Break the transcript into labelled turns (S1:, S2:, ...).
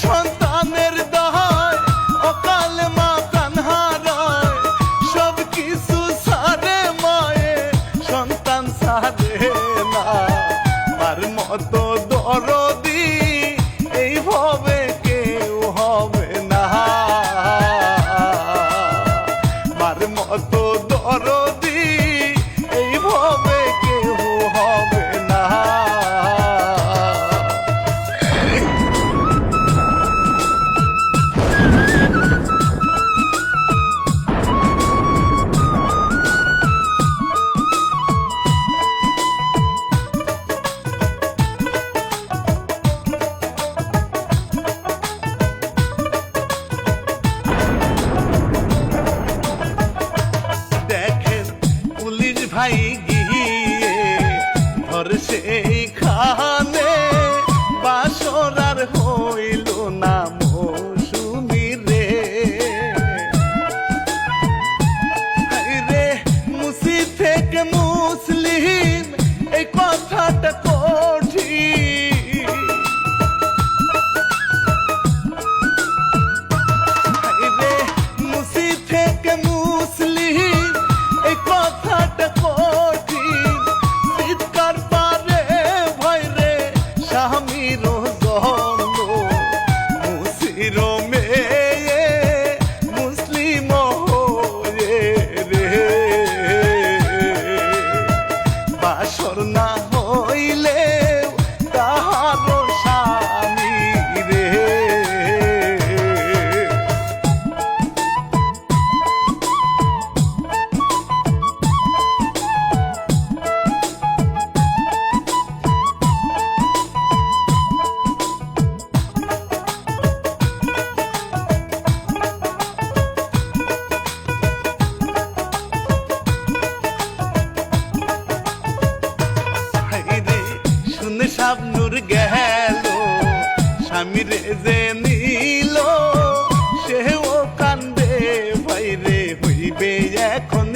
S1: সন্তানের দহায় অকাল মা প্রাণ হারায় সব কিছু সন্তান সারে না। মার মতো মুসলিম এই কথাটা কোন সরনা স্বামীর যে নীল সেও কান্দে ভাইরে হইবে এখন